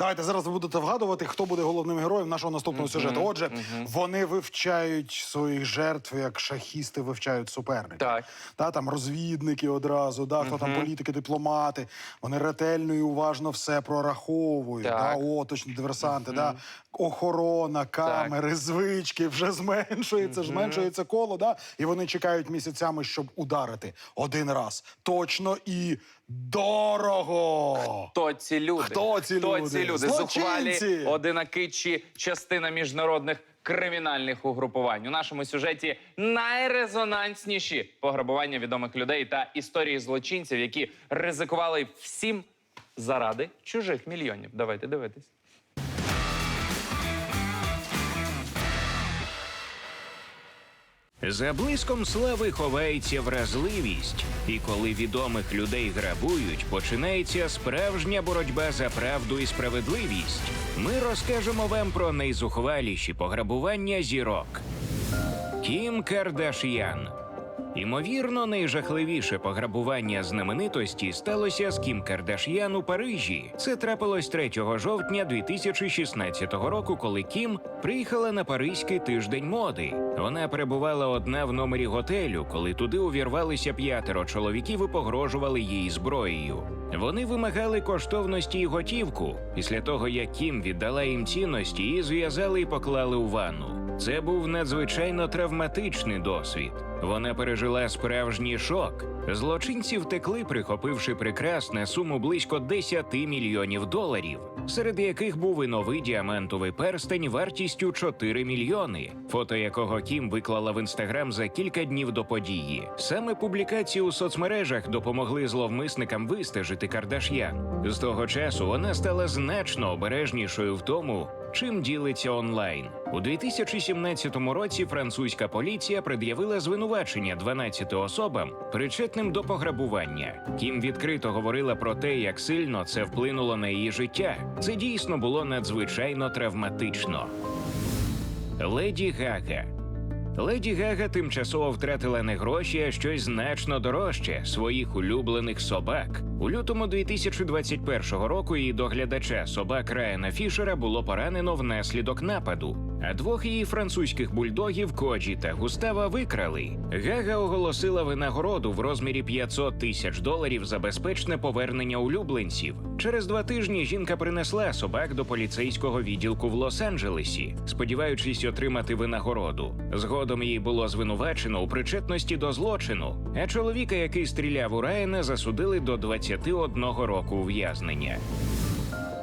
Давайте зараз ви будете вгадувати, хто буде головним героєм нашого наступного сюжету. Отже, вони вивчають своїх жертв, як шахісти вивчають суперника. Так. Та, там розвідники одразу, да, хто там політики, дипломати. Вони ретельно і уважно все прораховують. Да, о, точно диверсанти, да, охорона, камери, звички вже зменшується, зменшується коло, да, і вони чекають місяцями, щоб ударити один раз. Точно і дорого. Хто ці люди? Хто ці Хто люди? Люди? Злочинці! Зухвалі, одинаки чи частина міжнародних кримінальних угрупувань. У нашому сюжеті найрезонансніші пограбування відомих людей та історії злочинців, які ризикували всім заради чужих мільйонів. Давайте дивитись. За блиском слави ховається вразливість, і коли відомих людей грабують, починається справжня боротьба за правду і справедливість. Ми розкажемо вам про найзухваліші пограбування зірок. Кім Кардаш'ян. Імовірно, найжахливіше пограбування знаменитості сталося з Кім Кардаш'ян у Парижі. Це трапилось 3 жовтня 2016 року, коли Кім приїхала на Паризький тиждень моди. Вона перебувала одна в номері готелю, коли туди увірвалися п'ятеро чоловіків і погрожували їй зброєю. Вони вимагали коштовності і готівку. Після того, як Кім віддала їм цінності, її зв'язали і поклали у ванну. Це був надзвичайно травматичний досвід. Вона пережила справжній шок. Злочинці втекли, прихопивши прикрас на суму близько 10 мільйонів доларів, серед яких був і новий діамантовий перстень вартістю 4 мільйони, фото якого Кім виклала в інстаграм за кілька днів до події. Саме публікації у соцмережах допомогли зловмисникам вистежити Кардаш'ян. З того часу вона стала значно обережнішою в тому, чим ділиться онлайн. У 2017 році французька поліція пред'явила звинувачення 12 особам, причетним до пограбування. Кім відкрито говорила про те, як сильно це вплинуло на її життя. Це дійсно було надзвичайно травматично. Леді Гага. Леді Гага тимчасово втратила не гроші, а щось значно дорожче своїх улюблених собак. У лютому 2021 року її доглядача собак Райана Фішера було поранено внаслідок нападу. А двох її французьких бульдогів Коджі та Густава викрали. Гага оголосила винагороду в розмірі 500 тисяч доларів за безпечне повернення улюбленців. Через два тижні жінка принесла собак до поліцейського відділку в Лос-Анджелесі, сподіваючись отримати винагороду. Згодом її було звинувачено у причетності до злочину. А чоловіка, який стріляв у Райана, засудили до 21 року ув'язнення.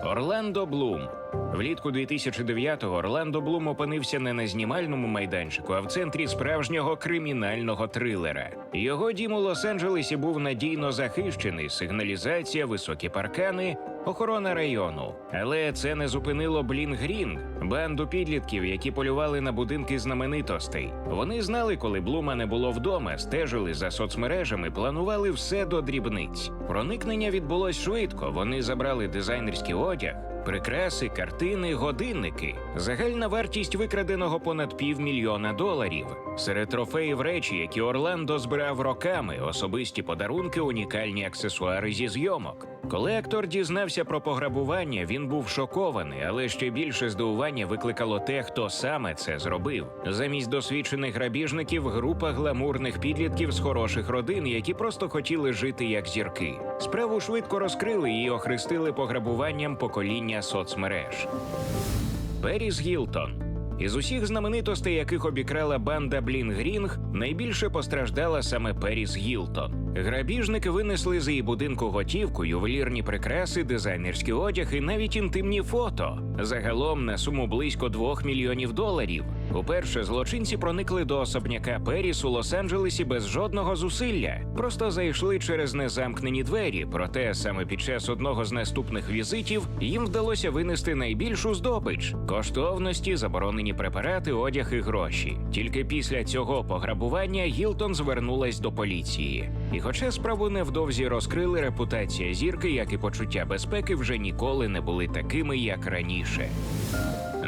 Орландо Блум. Влітку 2009-го Орландо Блум опинився не на знімальному майданчику, а в центрі справжнього кримінального трилера. Його дім у Лос-Анджелесі був надійно захищений: сигналізація, високі паркани, охорона району. Але це не зупинило Блін Грін, банду підлітків, які полювали на будинки знаменитостей. Вони знали, коли Блума не було вдома, стежили за соцмережами, планували все до дрібниць. Проникнення відбулось швидко. Вони забрали дизайнерський одяг. Прикраси, картини, годинники. Загальна вартість викраденого понад півмільйона доларів. Серед трофеїв речі, які Орландо збирав роками, особисті подарунки, унікальні аксесуари зі зйомок. Коли актор дізнався про пограбування, він був шокований, але ще більше здивування викликало те, хто саме це зробив. Замість досвідчених грабіжників група гламурних підлітків з хороших родин, які просто хотіли жити як зірки. Справу швидко розкрили і охрестили пограбуванням покоління соцмереж. Періс Гілтон. Із усіх знаменитостей, яких обікрала банда Блін Грінг, найбільше постраждала саме Періс Гілтон. Грабіжники винесли з її будинку готівку, ювелірні прикраси, дизайнерський одяг і навіть інтимні фото. Загалом на суму близько 2 мільйонів доларів. Уперше злочинці проникли до особняка Періс у Лос-Анджелесі без жодного зусилля. Просто зайшли через незамкнені двері. Проте саме під час одного з наступних візитів їм вдалося винести найбільшу здобич коштовності, заборонені препарати, одяг і гроші. Тільки після цього пограбування Гілтон звернулась до поліції. І хоча справу невдовзі розкрили, репутація зірки, як і почуття безпеки, вже ніколи не були такими, як раніше.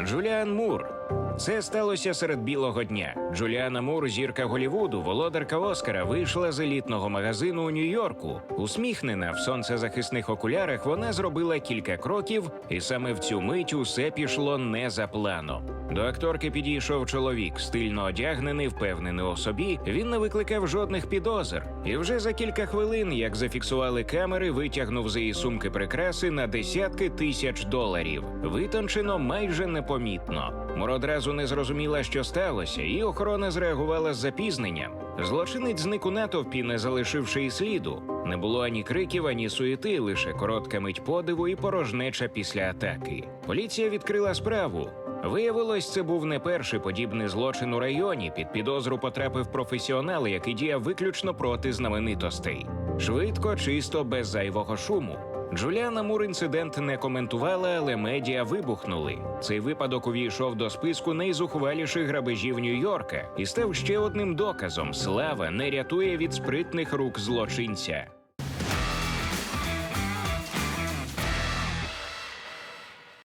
Джуліан Мур. Це сталося серед білого дня. Джуліана Мур, зірка Голівуду, володарка Оскара, вийшла з елітного магазину у Нью-Йорку. Усміхнена в сонцезахисних окулярах, вона зробила кілька кроків, і саме в цю мить усе пішло не за планом. До акторки підійшов чоловік, стильно одягнений, впевнений у собі. Він не викликав жодних підозр. І вже за кілька хвилин, як зафіксували камери, витягнув з її сумки прикраси на десятки тисяч доларів. Витончено майже непомітно. Одразу не зрозуміла, що сталося, і охорона зреагувала з запізненням. Злочинець зник у натовпі, не залишивши і сліду. Не було ані криків, ані суєти, лише коротка мить подиву і порожнеча після атаки. Поліція відкрила справу. Виявилось, це був не перший подібний злочин у районі. Під підозру потрапив професіонал, який діяв виключно проти знаменитостей. Швидко, чисто, без зайвого шуму. Джуліана Мур інцидент не коментувала, але медіа вибухнули. Цей випадок увійшов до списку найзухваліших грабежів Нью-Йорка і став ще одним доказом: слава не рятує від спритних рук злочинця.